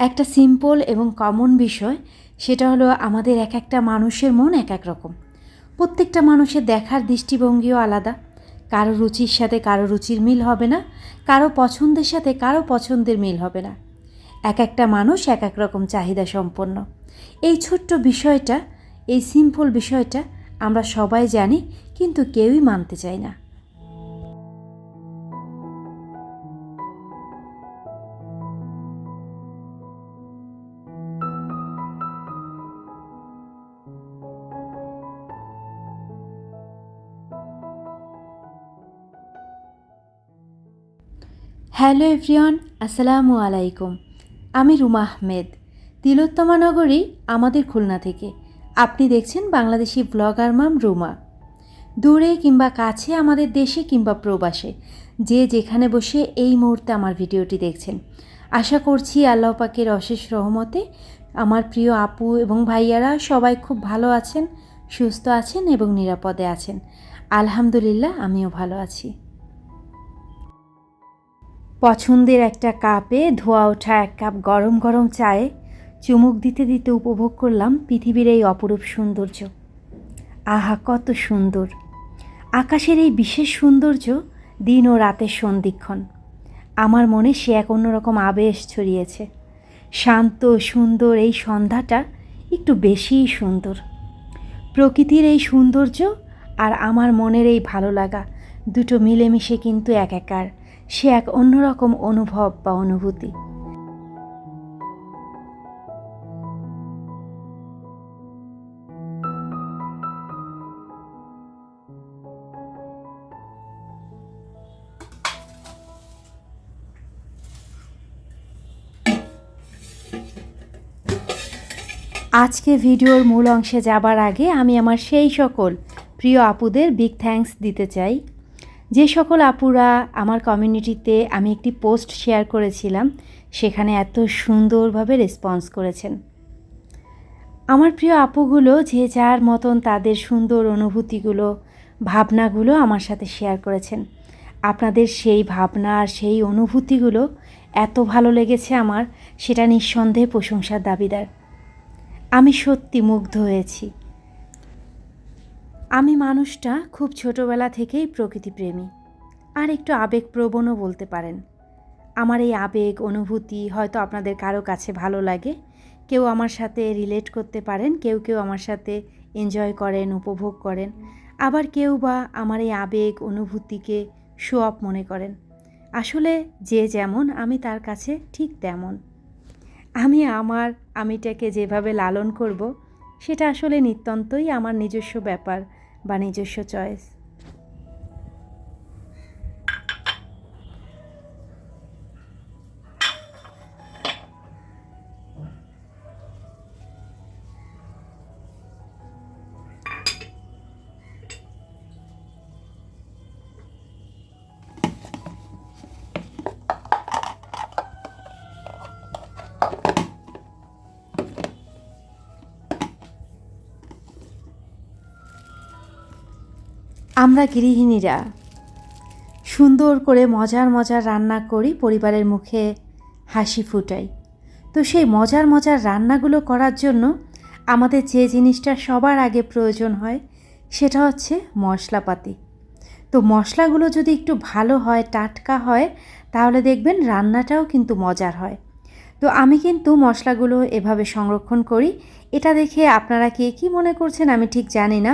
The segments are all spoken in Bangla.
একটা সিম্পল এবং কমন বিষয়, সেটা হলো আমাদের এক একটা মানুষের মন এক এক রকম। প্রত্যেকটা মানুষের দেখার দৃষ্টিভঙ্গিও আলাদা। কারও রুচির সাথে কারও রুচির মিল হবে না, কারও পছন্দের সাথে কারও পছন্দের মিল হবে না। এক একটা মানুষ এক এক রকম চাহিদা সম্পন্ন। এই ছোট্ট বিষয়টা, এই সিম্পল বিষয়টা আমরা সবাই জানি, কিন্তু কেউই মানতে চায় না। হ্যালো এভরিওয়ান, আসসালামু আলাইকুম। আমি রুমা আহমেদ, তিলোত্তমা নগরী, আমাদের খুলনা থেকে। আপনি দেখছেন বাংলাদেশি ব্লগার মাম রুমা। দূরে কিংবা কাছে আমাদের দেশে কিংবা প্রবাসে, যে যেখানে বসে এই মুহূর্তে আমার ভিডিওটি দেখছেন। আশা করছি আল্লাহ পাকের অশেষ রহমতে আমার প্রিয় আপু এবং ভাইয়ারা সবাই খুব ভালো আছেন, সুস্থ আছেন এবং নিরাপদে আছেন। আলহামদুলিল্লাহ, আমিও ভালো আছি। পছন্দের একটা কাপে ধোয়া ওঠা এক কাপ গরম গরম চায়ে চুমুক দিতে দিতে উপভোগ করলাম পৃথিবীর এই অপরূপ সৌন্দর্য। আহা, কত সুন্দর! আকাশের এই বিশেষ সৌন্দর্য দিন ও রাতের সন্ধিক্ষণ। আমার মনে সে এক অন্যরকম আবেশ ছড়িয়েছে। শান্ত, সুন্দর এই সন্ধ্যাটা একটু বেশিই সুন্দর। প্রকৃতির এই সৌন্দর্য আর আমার মনের এই ভালো লাগা দুটো মিলেমিশে কিন্তু এক একার। সে এক অন্যরকম অনুভব বা অনুভূতি। আজকে ভিডিওর মূল অংশে যাবার আগে আমি আমার সেই সকল প্রিয় আপুদের বিগ থ্যাঙ্কস দিতে চাই। যে সকল আপুরা আমার কমিউনিটিতে আমি একটি পোস্ট শেয়ার করেছিলাম, সেখানে এত সুন্দরভাবে রেসপন্স করেছেন। আমার প্রিয় আপুগুলো যে যার মতন তাদের সুন্দর অনুভূতিগুলো, ভাবনাগুলো আমার সাথে শেয়ার করেছেন। আপনাদের সেই ভাবনা আর সেই অনুভূতিগুলো এত ভালো লেগেছে আমার, সেটা নিঃসন্দেহে প্রশংসার দাবিদার। আমি সত্যি মুগ্ধ হয়েছি। আমি মানুষটা খুব ছোটবেলা থেকেই প্রকৃতিপ্রেমী। আর একটু আবেগপ্রবণও বলতে পারেন। আমার এই আবেগ, অনুভূতি হয়তো আপনাদের কারও কাছে ভালো লাগে। কেউ আমার সাথে রিলেট করতে পারেন, কেউ কেউ আমার সাথে এনজয় করেন, উপভোগ করেন। আবার কেউ বা আমার এই আবেগ, অনুভূতিকে শো অফ মনে করেন। আসলে যে যেমন, আমি তার কাছে ঠিক তেমন। আমি আমার আমিটাকে যেভাবে লালন করব, সেটা আসলে নিত্যন্তই আমার নিজস্ব ব্যাপার। বা নিজস্ব চয়েস আমরা গৃহিণীরা সুন্দর করে মজার মজার রান্না করি, পরিবারের মুখে হাসি ফুটাই। তো সেই মজার মজার রান্নাগুলো করার জন্য আমাদের যে জিনিসটা সবার আগে প্রয়োজন হয়, সেটা হচ্ছে মশলাপাতি। তো মশলাগুলো যদি একটু ভালো হয়, টাটকা হয়, তাহলে দেখবেন রান্নাটাও কিন্তু মজার হয়। তো আমি কিন্তু মশলাগুলো এভাবে সংরক্ষণ করি। এটা দেখে আপনারা কে কী মনে করছেন আমি ঠিক জানি না।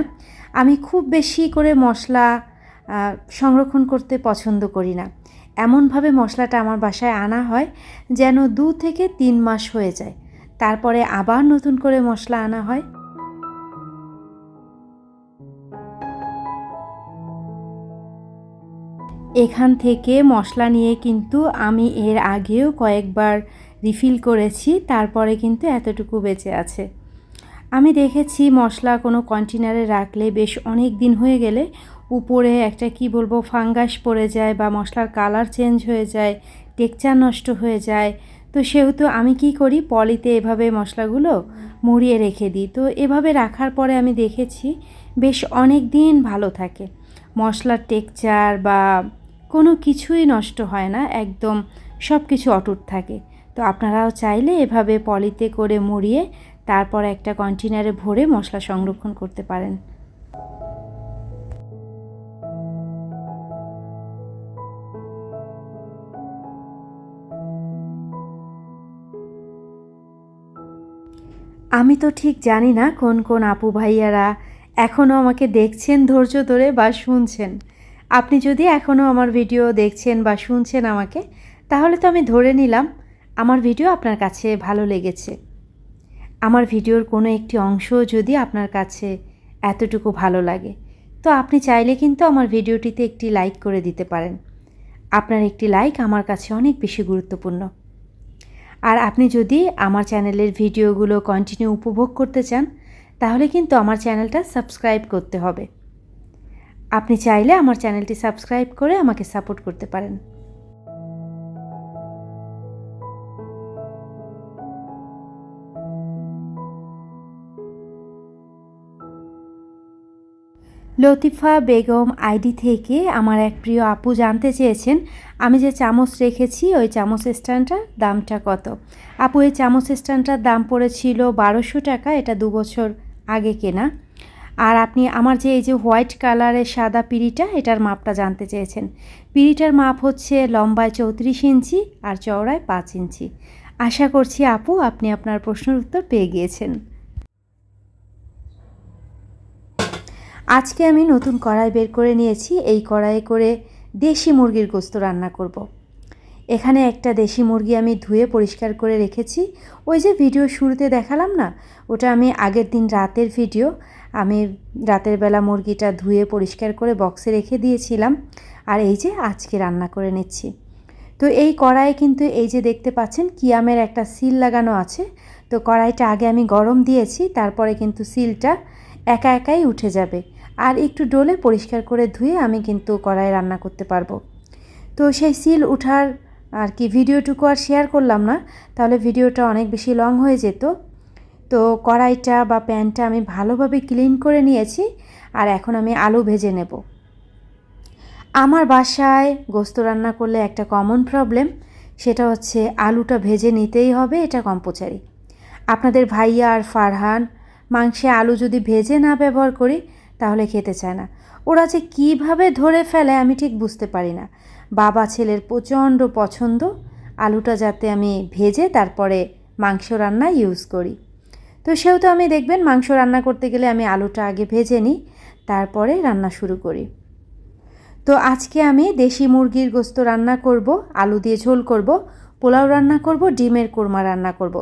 আমি খুব বেশি করে মশলা সংরক্ষণ করতে পছন্দ করি না। এমনভাবে মশলাটা আমার বাসায় আনা হয় যেন দু থেকে তিন মাস হয়ে যায়। তারপরে আবার নতুন করে মশলা আনা হয়। এখান থেকে মশলা নিয়ে কিন্তু আমি এর আগেও কয়েকবার রিফিল করেছি, তারপরে কিন্তু এতটুকু বেঁচে আছে। আমি দেখেছি মশলা কোনো কন্টেনারে রাখলে বেশ অনেক দিন হয়ে গেলে উপরে একটা কি বলব ফাঙ্গাস পড়ে যায় বা মশলার কালার চেঞ্জ হয়ে যায় টেকচার নষ্ট হয়ে যায়। তো সেহেতু আমি কি করি, পলিতে এভাবে মশলাগুলো মুড়িয়ে রেখে দিই। তো এভাবে রাখার পরে আমি দেখেছি বেশ অনেক দিন ভালো থাকে। মশলার টেকচার বা কোনো কিছুই নষ্ট হয় না, একদম সব কিছু অটুট থাকে। তো আপনারাও চাইলে এভাবে পলিতে করে মুড়িয়ে তারপর একটা কন্টেনারে ভরে মশলা সংরক্ষণ করতে পারেন। আমি তো ঠিক জানি না কোন কোন আপু ভাইয়ারা এখনও আমাকে দেখছেন ধৈর্য ধরে বা শুনছেন। আপনি যদি এখনও আমার ভিডিও দেখছেন বা শুনছেন আমাকে, তাহলে তো আমি ধরে নিলাম আমার ভিডিও আপনার কাছে ভালো লেগেছে। আমার ভিডিওর কোনো একটি অংশ যদি আপনার কাছে এতটুকু ভালো লাগে, তো আপনি চাইলে কিন্তু আমার ভিডিওটিতে একটি লাইক করে দিতে পারেন। আপনার একটি লাইক আমার কাছে অনেক বেশি গুরুত্বপূর্ণ। আর আপনি যদি আমার চ্যানেলের ভিডিওগুলো কন্টিনিউ উপভোগ করতে চান, তাহলে কিন্তু আমার চ্যানেলটা সাবস্ক্রাইব করতে হবে। আপনি চাইলে আমার চ্যানেলটি সাবস্ক্রাইব করে আমাকে সাপোর্ট করতে পারেন। লতিফা বেগম আইডি থেকে আমার এক প্রিয় আপু জানতে চেয়েছেন, আমি যে চামচ রেখেছি, ওই চামচ স্ট্যান্ডটার দামটা কত? আপু, এই চামচ স্ট্যান্ডটার দাম পড়েছিল বারোশো টাকা, এটা দু বছর আগে কেনা। আর আপনি আমার যে এই যে হোয়াইট কালারের সাদা পিড়িটা, এটার মাপটা জানতে চেয়েছেন। পিড়িটার মাপ হচ্ছে লম্বায় চৌত্রিশ ইঞ্চি আর চওড়ায় পাঁচ ইঞ্চি। আশা করছি আপু, আপনি আপনার প্রশ্নের উত্তর পেয়ে গিয়েছেন। আজকে আমি নতুন কড়াই বের করে নিয়েছি। এই কড়াইয়ে করে দেশি মুরগির গোস্ত রান্না করব। এখানে একটা দেশি মুরগি আমি ধুয়ে পরিষ্কার করে রেখেছি। ওই যে ভিডিও শুরুতে দেখালাম না, ওটা আমি আগের দিন রাতের ভিডিও। আমি রাতের বেলা মুরগিটা ধুয়ে পরিষ্কার করে বক্সে রেখে দিয়েছিলাম। আর এই যে আজকে রান্না করে নিচ্ছি। তো এই কড়াইয়ে কিন্তু এই যে দেখতে পাচ্ছেন, কিয়ামের একটা সিল লাগানো আছে। তো কড়াইটা আগে আমি গরম দিয়েছি, তারপরে কিন্তু সিলটা একা একাই উঠে যাবে। আর একটু ডোলে পরিষ্কার করে ধুয়ে আমি কিন্তু কড়াই রান্না করতে পারব। তো সেই সিল উঠার আর কি ভিডিওটুকু আর শেয়ার করলাম না, তাহলে ভিডিওটা অনেক বেশি লং হয়ে যেত। তো কড়াইটা বা প্যানটা আমি ভালোভাবে ক্লিন করে নিয়েছি আর এখন আমি আলু ভেজে নেব। আমার বাসায় গোস্ত রান্না করলে একটা কমন প্রবলেম সেটা হচ্ছে আলুটা ভেজে নিতেই হবে, এটা কম্পোচারি আপনাদের ভাইয়া আর ফারহান, মাংসে আলু যদি ভেজে না ব্যবহার করি তাহলে খেতে চায় না। ওরা যে কীভাবে ধরে ফেলে আমি ঠিক বুঝতে পারি না। বাবা ছেলের প্রচণ্ড পছন্দ, আলুটা যাতে আমি ভেজে তারপরে মাংস রান্না ইউজ করি। তো সেহেতু আমি দেখবেন মাংস রান্না করতে গেলে আমি আলুটা আগে ভেজে নিই, তারপরে রান্না শুরু করি। তো আজকে আমি দেশি মুরগির গোস্ত রান্না করব, আলু দিয়ে ঝোল করব পোলাও রান্না করব, ডিমের কোরমা রান্না করব।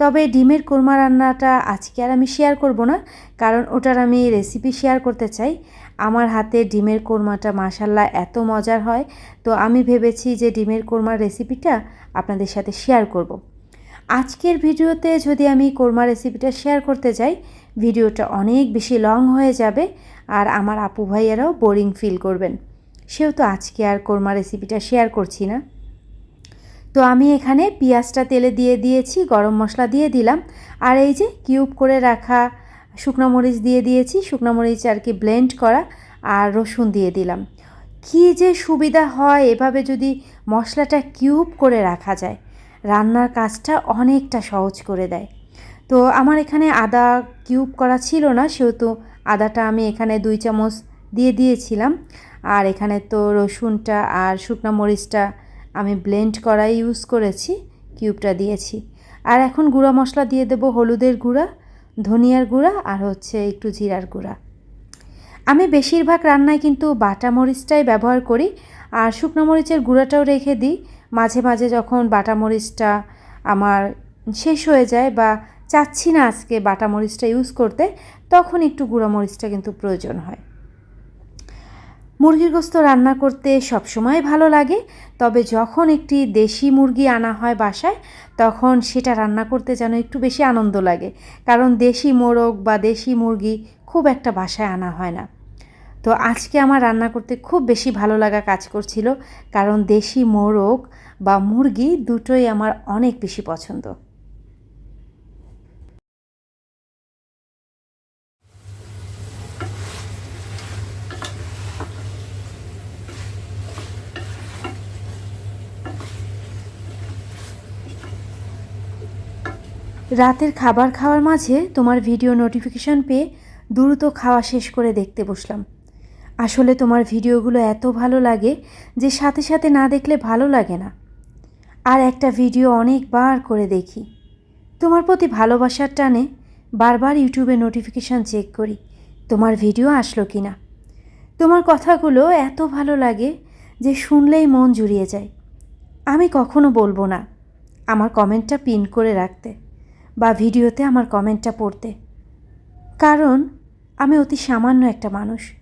তবে ডিমের কোরমা রান্নাটা আজকে আর আমি শেয়ার করব না, কারণ ওটার আমি রেসিপি শেয়ার করতে চাই আমার হাতে ডিমের কোরমাটা মাসাল্লাহ এত মজার হয়, তো আমি ভেবেছি যে ডিমের কোরমার রেসিপিটা আপনাদের সাথে শেয়ার করব। আজকের ভিডিওতে যদি আমি কোরমা রেসিপিটা শেয়ার করতে যাই, ভিডিওটা অনেক বেশি লং হয়ে যাবে আর আমার আপু ভাইয়ারাও বোরিং ফিল করবেন সেহেতু আজকে আর কোরমা রেসিপিটা শেয়ার করছি না তো আমি এখানে পেঁয়াজটা তেলে দিয়ে দিয়েছি, গরম মশলা দিয়ে দিলাম। আর এই যে কিউব করে রাখা শুকনো মরিচ দিয়ে দিয়েছি, শুকনো মরিচ আর কি ব্লেন্ড করা আর রসুন দিয়ে দিলাম। কী যে সুবিধা হয় এভাবে যদি মশলাটা কিউব করে রাখা যায়, রান্নার কাজটা অনেকটা সহজ করে দেয়। তো আমার এখানে আদা কিউব করা ছিল না, সেহেতু আদাটা আমি এখানে দুই চামচ দিয়ে দিয়েছিলাম। আর এখানে তো রসুনটা আর শুকনো মরিচটা আমি ব্লেন্ড করাই ইউজ করেছি, কিউবটা দিয়েছি। আর এখন গুঁড়া মশলা দিয়ে দেব হলুদের গুঁড়া, ধনিয়ার গুঁড়া আর হচ্ছে একটু জিরার গুঁড়া। আমি বেশিরভাগ রান্নায় কিন্তু বাটা মরিচটাই ব্যবহার করি আর শুকনো মরিচের গুঁড়াটাও রেখে দিই। মাঝে মাঝে যখন বাটা মরিচটা আমার শেষ হয়ে যায় বা চাচ্ছি না আজকে বাটা মরিচটা ইউজ করতে, তখন একটু গুঁড়া মরিচটা কিন্তু প্রয়োজন হয়। মুরগির গোস্ত রান্না করতে সবসময় ভালো লাগে, তবে যখন একটি দেশি মুরগি আনা হয় বাসায়, তখন সেটা রান্না করতে যেন একটু বেশি আনন্দ লাগে, কারণ দেশি মোরগ বা দেশি মুরগি খুব একটা বাসায় আনা হয় না। তো আজকে আমার রান্না করতে খুব বেশি ভালো লাগা কাজ করছিল, কারণ দেশি মোরগ বা মুরগি দুটোই আমার অনেক বেশি পছন্দ। রাতের খাবার খাওয়ার মাঝে তোমার ভিডিও নোটিফিকেশান পেয়ে দ্রুত খাওয়া শেষ করে দেখতে বসলাম। আসলে তোমার ভিডিওগুলো এত ভালো লাগে যে সাথে সাথে না দেখলে ভালো লাগে না। আর একটা ভিডিও অনেকবার করে দেখি। তোমার প্রতি ভালোবাসার টানে বারবার ইউটিউবে নোটিফিকেশান চেক করি, তোমার ভিডিও আসলো কি না তোমার কথাগুলো এত ভালো লাগে যে শুনলেই মন জুড়িয়ে যায়। আমি কখনো বলব না, আমার কমেন্টটা পিন করে রাখতে। বা ভিডিওতে আমার কমেন্টটা পড়তে। কারণ, আমি অতি সামান্য একটা মানুষ।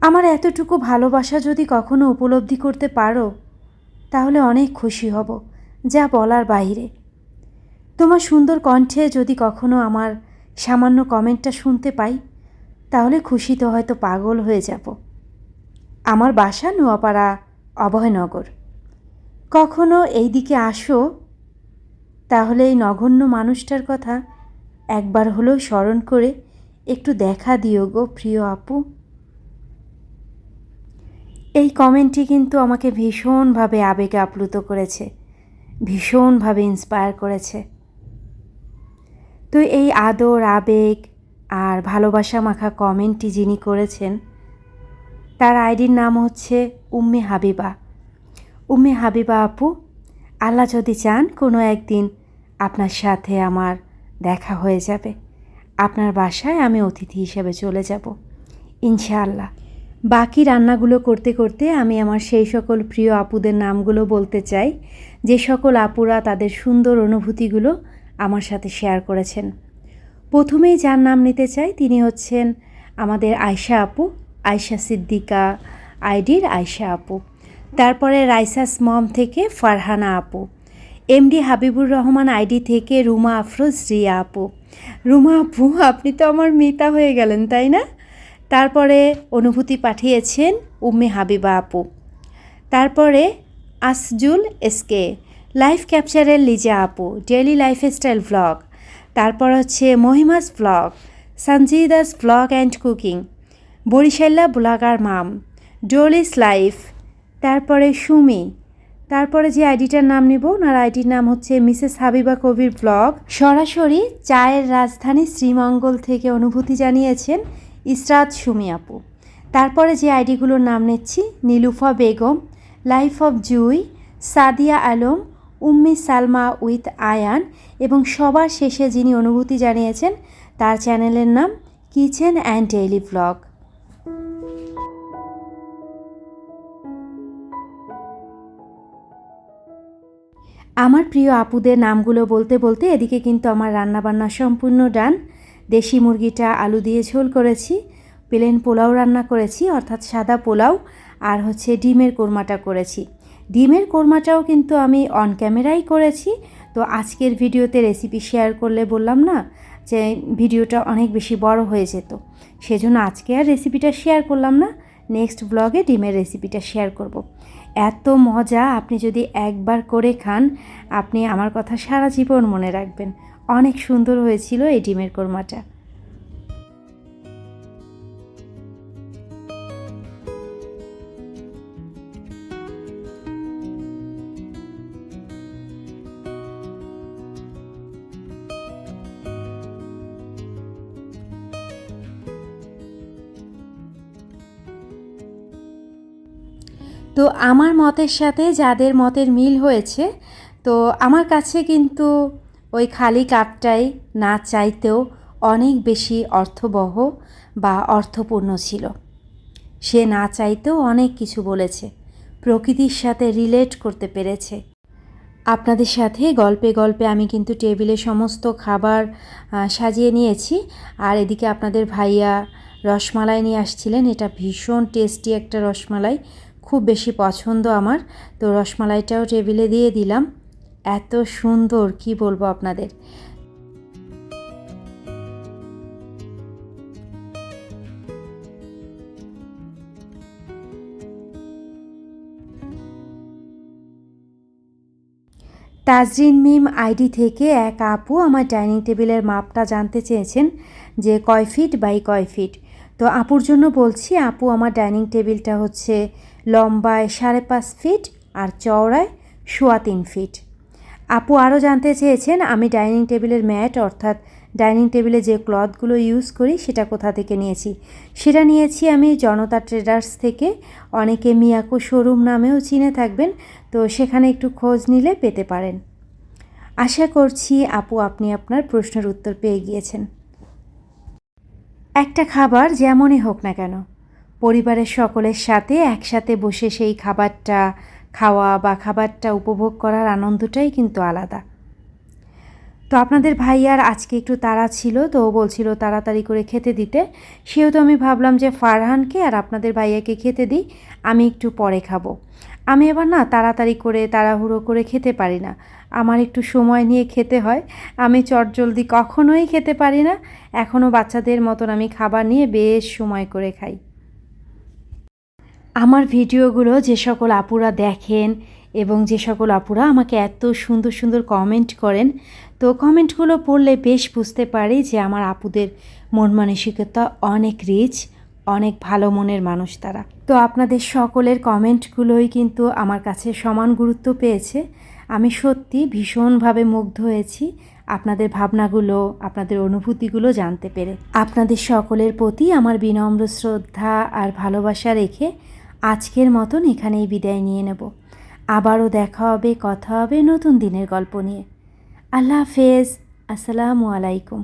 আমার এতটুকু ভালোবাসা যদি কখনো উপলব্ধি করতে পারো, তাহলে অনেক খুশি হব, যা বলার বাইরে। তোমার সুন্দর কণ্ঠে যদি কখনো আমার সামান্য কমেন্টটা শুনতে পাই, তাহলে খুশিতে হয়তো পাগল হয়ে যাব। আমার বাসা নোয়াপাড়া, অভয়নগর। কখনো এই দিকে আসো তাহলে এই নগণ্য মানুষটার কথা একবার হলেও স্মরণ করে একটু দেখা দিও গো প্রিয় আপু। এই কমেন্টটি কিন্তু আমাকে ভীষণভাবে আবেগে আপ্লুত করেছে, ভীষণভাবে ইন্সপায়ার করেছে। তো এই আদর, আবেগ আর ভালোবাসা মাখা কমেন্টটি যিনি করেছেন, তার আইডির নাম হচ্ছে উম্মে হাবিবা। উম্মে হাবিবা আপু, আল্লাহ যদি চান কোনো একদিন আপনার সাথে আমার দেখা হয়ে যাবে। আপনার বাসায় আমি অতিথি হিসেবে চলে যাব। ইনশাআল্লাহ। বাকি রান্নাগুলো করতে করতে আমি আমার সেই সকল প্রিয় আপুদের নামগুলো বলতে চাই। যে সকল আপুরা তাদের সুন্দর অনুভূতিগুলো আমার সাথে শেয়ার করেছেন। প্রথমেই যার নাম নিতে চাই তিনি হচ্ছেন আমাদের আয়শা আপু, আয়শা সিদ্দিকা আইডির আয়শা আপু। তারপরে রাইসাস মম থেকে ফারহানা আপু। এমডি হাবিবুর রহমান আইডি থেকে রুমা আফরোজ, রিয়া আপু। রুমা আপু, আপনি তো আমার মিতা হয়ে গেলেন, তাই না? তারপরে অনুভূতি পাঠিয়েছেন উম্মে হাবিবা আপু। তারপরে আসজুল এসকে লাইফ ক্যাপচারের লিজা আপু ডেলি লাইফস্টাইল ভ্লগ তারপর হচ্ছে Mahima's vlog Sanjida's vlog and cooking. বরিশাল্লা blogger mom ডোলিস life. তারপরে সুমি তারপরে যে আইডিটার নাম নিব, ওনার আইডির নাম হচ্ছে মিসেস হাবিবা কবির ব্লগ। সরাসরি চায়ের রাজধানী শ্রীমঙ্গল থেকে অনুভূতি জানিয়েছেন ইসরাত সুমি আপু। তারপরে যে আইডিগুলোর নাম নিচ্ছি, Nilufa Begum, life of Jui, Sadia Alam, Ummi Salma with Ayan এবং সবার শেষে যিনি অনুভূতি জানিয়েছেন, তার চ্যানেলের নাম কিচেন অ্যান্ড ডেইলি ব্লগ। আমার প্রিয় আপুদের নামগুলো বলতে বলতে এদিকে কিন্তু আমার রান্নাবান্না সম্পূর্ণ ডান। দেশি মুরগিটা আলু দিয়ে ঝোল করেছি, প্লেন পোলাও রান্না করেছি, অর্থাৎ সাদা পোলাও আর হচ্ছে ডিমের কোরমাটা করেছি। ডিমের কোরমাটাও কিন্তু আমি অন ক্যামেরাই করেছি। তো আজকের ভিডিওতে রেসিপি শেয়ার করলে বললাম না যে ভিডিওটা অনেক বেশি বড় হয়ে যেত। সেজন্য আজকে আর রেসিপিটা শেয়ার করলাম না। নেক্সট ব্লগে ডিমের রেসিপিটা শেয়ার করব। এত মজা আপনি যদি একবার করে খান, আপনি আমার কথা সারা জীবন মনে রাখবেন অনেক সুন্দর হয়েছিল এই ডিমের কোরমাটা তো আমার মতের সাথে যাদের মতের মিল হয়েছে, তো আমার কাছে কিন্তু ওই খালি কাপটাই না চাইতেও অনেক বেশি অর্থবহ বা অর্থপূর্ণ ছিল। সে না চাইতেও অনেক কিছু বলেছে, প্রকৃতির সাথে রিলেট করতে পেরেছে। আপনাদের সাথে গল্পে গল্পে আমি কিন্তু টেবিলে সমস্ত খাবার সাজিয়ে নিয়েছি। আর এদিকে আপনাদের ভাইয়া রসমালাই নিয়ে আসছিলেন। এটা ভীষণ টেস্টি একটা রসমালাই। খুব বেশি পছন্দ আমার। তো রসমালাইটাও টেবিলে দিয়ে দিলাম। এত সুন্দর, কি বলব আপনাদের? তাজরিন মিম আইডি থেকে এক আপু আমার ডাইনিং টেবিলের মাপটা জানতে চেয়েছেন যে কয় ফিট বাই কয় ফিট। তো আপুর জন্য বলছি, আপু আমার ডাইনিং টেবিলটা হচ্ছে লম্বায় সাড়ে পাঁচ ফিট আর চওড়ায় সোয়া তিন ফিট। আপু আরও জানতে চেয়েছেন, আমি ডাইনিং টেবিলের ম্যাট, অর্থাৎ ডাইনিং টেবিলে যে ক্লথগুলো ইউজ করি সেটা কোথা থেকে নিয়েছি? সেটা নিয়েছি আমি জনতা ট্রেডার্স থেকে। অনেকে মিয়াকো শোরুম নামেও চিনে থাকবেন, তো সেখানে একটু খোঁজ নিলে পেতে পারেন। আশা করছি আপু, আপনি আপনার প্রশ্নের উত্তর পেয়ে গিয়েছেন। একটা খাবার যেমনই হোক না কেন পরিবারের সকলের সাথে একসাথে বসে সেই খাবারটা খাওয়া বা খাবারটা উপভোগ করার আনন্দটাই কিন্তু আলাদা। তো আপনাদের ভাইয়ার আজকে একটু তাড়া ছিল, তো ও বলছিল তাড়াতাড়ি করে খেতে দিতে। সেহেতু আমি ভাবলাম যে ফারহানকে আর আপনাদের ভাইয়াকে খেতে দিই, আমি একটু পরে খাব। আমি এবার না তাড়াতাড়ি করে, তাড়াহুড়ো করে খেতে পারি না। আমার একটু সময় নিয়ে খেতে হয়। আমি চটজলদি কখনোই খেতে পারি না। এখনও বাচ্চাদের মতন আমি খাবার নিয়ে বেশ সময় করে খাই। আমার ভিডিওগুলো যে সকল আপুরা দেখেন এবং যে সকল আপুরা আমাকে এত সুন্দর সুন্দর কমেন্ট করেন, তো কমেন্টগুলো পড়লে বেশ বুঝতে পারি যে আমার আপুদের মন মানসিকতা অনেক রিচ অনেক ভালো মনের মানুষ তারা। তো আপনাদের সকলের কমেন্টগুলোই কিন্তু আমার কাছে সমান গুরুত্ব পেয়েছে। আমি সত্যি ভীষণভাবে মুগ্ধ হয়েছি আপনাদের ভাবনাগুলো, আপনাদের অনুভূতিগুলো জানতে পেরে। আপনাদের সকলের প্রতি আমার বিনম্র শ্রদ্ধা আর ভালোবাসা রেখে আজকের মতন এখানেই বিদায় নিয়ে নেব। আবারও দেখা হবে, কথা হবে নতুন দিনের গল্প নিয়ে। আল্লাহ হাফেজ। আসসালামু আলাইকুম।